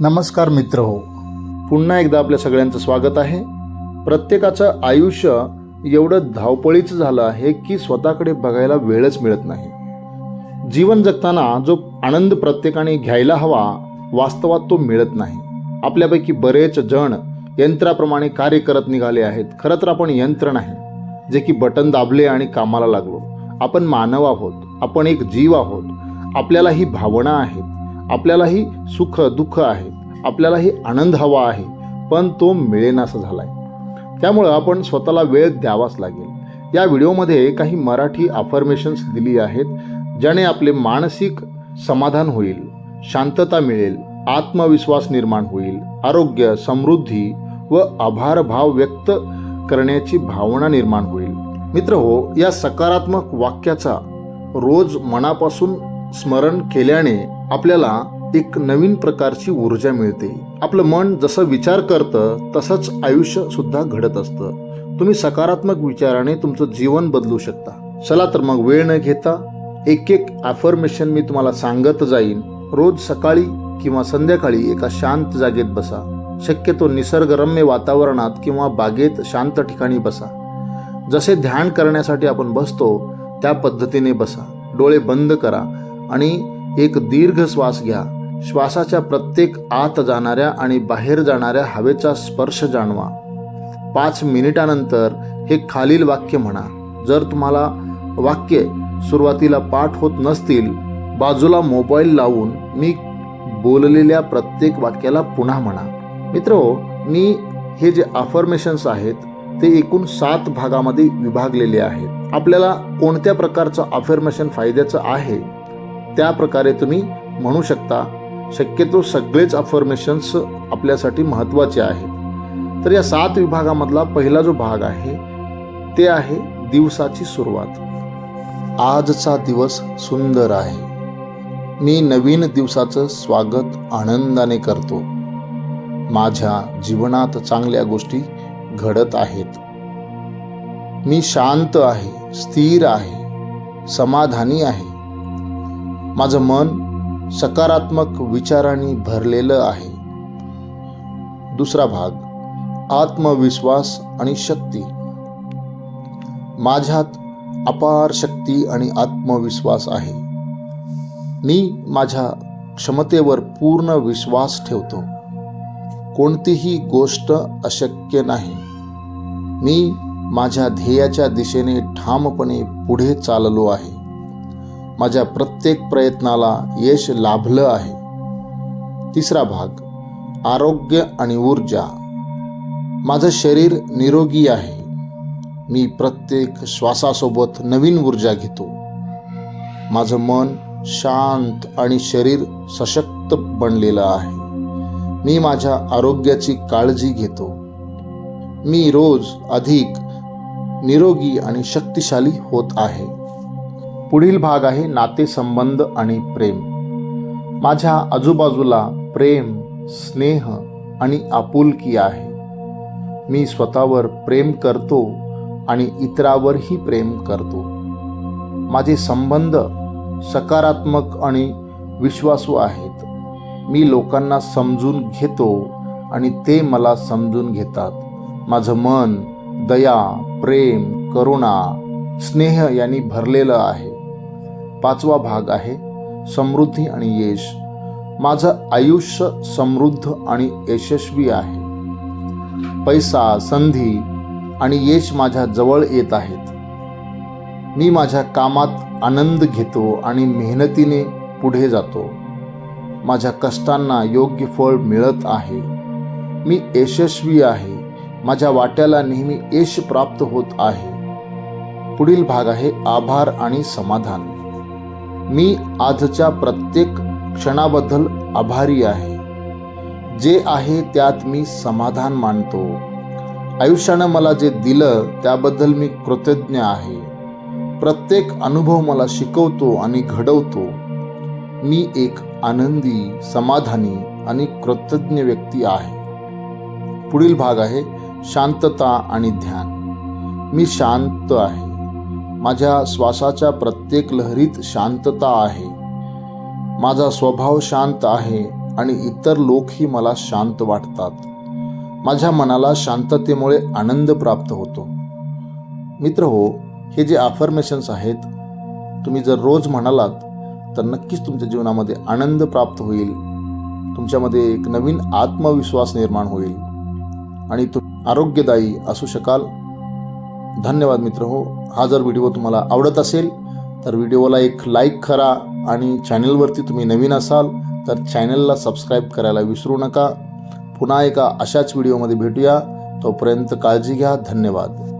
नमस्कार मित्र हो. पुन्हा एकदा आपल्या सगळ्यांचं स्वागत आहे. प्रत्येकाचं आयुष्य एवढं धावपळीचं झालं आहे की स्वतःकडे बघायला वेळच मिळत नाही. जीवन जगताना जो आनंद प्रत्येकाने घ्यायला हवा वास्तवात तो मिळत नाही. आपल्यापैकी बरेच जण यंत्राप्रमाणे कार्य करत निघाले आहेत. खरं तर आपण यंत्र नाही जे की बटन दाबले आणि कामाला लागलो. आपण मानव आहोत आपण एक जीव आहोत. आपल्यालाही भावना आहेत आपल्यालाही सुख दुःख आहे. आपल्यालाही आनंद हवा आहे. पण तो मिळेनासा झाला आहे त्यामुळं आपण स्वतःला वेळ द्यावाच लागेल. या व्हिडिओमध्ये काही मराठी अफर्मेशन्स दिली आहेत ज्याने आपले मानसिक समाधान होईल शांतता मिळेल आत्मविश्वास निर्माण होईल आरोग्य समृद्धी व आभार भाव व्यक्त करण्याची भावना निर्माण होईल. मित्र हो या सकारात्मक वाक्याचा रोज मनापासून स्मरण केल्याने आपल्याला एक नवीन प्रकारची ऊर्जा मिळते. आपलं मन जसं विचार करतं तसंच आयुष्य सुद्धा घडत असतं. तुम्ही सकारात्मक विचाराने तुमचं जीवन बदलू शकता. चला तर मग वेळ न घेता एक एक ॲफर्मेशन मी तुम्हाला सांगत जाईन. रोज सकाळी किंवा संध्याकाळी एका शांत जागेत बसा. शक्यतो निसर्गरम्य वातावरणात किंवा बागेत शांत ठिकाणी बसा. जसे ध्यान करण्यासाठी आपण बसतो त्या पद्धतीने बसा. डोळे बंद करा. आणि एक दीर्घ श्वास घ्या. श्वासाच्या प्रत्येक आत जाणाऱ्या आणि बाहेर जाणाऱ्या हवेचा स्पर्श जाणवा. पाच मिनिटानंतर हे खालील वाक्य म्हणा. जर तुम्हाला वाक्य सुरुवातीला पाठ होत नसतील बाजूला मोबाईल लावून मी बोललेल्या प्रत्येक वाक्याला पुन्हा म्हणा. मित्र मी हे जे अफर्मेशन्स आहेत ते एकूण सात भागामध्ये विभागलेले आहेत. आपल्याला कोणत्या प्रकारचं अफर्मेशन फायद्याचं आहे? त्या प्रकारे तुम्ही म्हणू शकता शक्यतो सगळेच अफर्मेशन्स आपल्यासाठी महत्त्वाचे आहेत. तर या सात विभागामधला पहिला जो भाग आहे ते आहे दिवसाची सुरुवात. आजचा दिवस सुंदर आहे. मी नवीन दिवसाचं स्वागत आनंदाने करतो. माझ्या जीवनात चांगल्या गोष्टी घडत आहेत. मी शांत आहे स्थिर आहे समाधानी आहे. माझं मन सकारात्मक विचारांनी भरलेलं आहे. दुसरा भाग आत्मविश्वास आणि शक्ती. माझ्यात अपार शक्ती आणि आत्मविश्वास आहे. मी माझ्या क्षमतेवर पूर्ण विश्वास ठेवतो. कोणतीही गोष्ट अशक्य नाही. मी माझ्या ध्येयाच्या दिशेने ठामपणे पुढे चाललो आहे. माझ्या प्रत्येक प्रयत्नाला यश लाभलं आहे. तिसरा भाग आरोग्य आणि ऊर्जा. माझं शरीर निरोगी आहे. मी प्रत्येक श्वासासोबत नवीन ऊर्जा घेतो. माझं मन शांत आणि शरीर सशक्त बनलेलं आहे. मी माझ्या आरोग्याची काळजी घेतो. मी रोज अधिक निरोगी आणि शक्तिशाली होत आहे. पुढील भाग आहे नातेसंबंध आणि प्रेम. माझ्या आजूबाजूला प्रेम स्नेह आणि आपुलकी आहे. मी स्वतःवर प्रेम करतो आणि इतरावरही प्रेम करतो. माझे संबंध सकारात्मक आणि विश्वासू आहेत. मी लोकांना समजून घेतो आणि ते मला समजून घेतात. माझं मन दया प्रेम करुणा स्नेह यांनी भरलेलं आहे. पाचवा भाग आहे समृद्धी आणि यश. माझं आयुष्य समृद्ध आणि यशस्वी आहे. पैसा संधी आणि यश माझ्या जवळ येत आहेत. मी माझ्या कामात आनंद घेतो आणि मेहनतीने पुढे जातो. माझ्या कष्टांना योग्य फळ मिळत आहे. मी यशस्वी आहे. माझ्या वाट्याला नेहमी यश प्राप्त होत आहे. पुढील भाग आहे आभार आणि समाधान. मी आजच्या प्रत्येक क्षणाबद्दल आभारी आहे. जे आहे त्यात मी समाधान मानतो. आयुष्यानं मला जे दिलं त्याबद्दल मी कृतज्ञ आहे. प्रत्येक अनुभव मला शिकवतो आणि घडवतो. मी एक आनंदी समाधानी आणि कृतज्ञ व्यक्ती आहे. पुढील भाग आहे शांतता आणि ध्यान. मी शांत आहे. माझ्या श्वासाच्या प्रत्येक लहरीत शांतता आहे. माझा स्वभाव शांत आहे आणि इतर लोकही मला शांत वाटतात. माझ्या मनाला शांततेमुळे आनंद प्राप्त होतो. मित्र हो हे जे अफर्मेशन्स आहेत तुम्ही जर रोज म्हणालात तर नक्कीच तुमच्या जीवनामध्ये आनंद प्राप्त होईल. तुमच्यामध्ये एक नवीन आत्मविश्वास निर्माण होईल. आणि तुम्ही आरोग्यदायी असू शकाल धन्यवाद मित्र हो. हा जर व्हिडिओ तुम्हाला आवडत असेल तर व्हिडिओला एक लाईक करा आणि चॅनलवरती तुम्ही नवीन असाल तर चॅनलला सबस्क्राईब करायला विसरू नका. पुन्हा एका अशाच व्हिडिओमध्ये भेटूया. तोपर्यंत काळजी घ्या. धन्यवाद.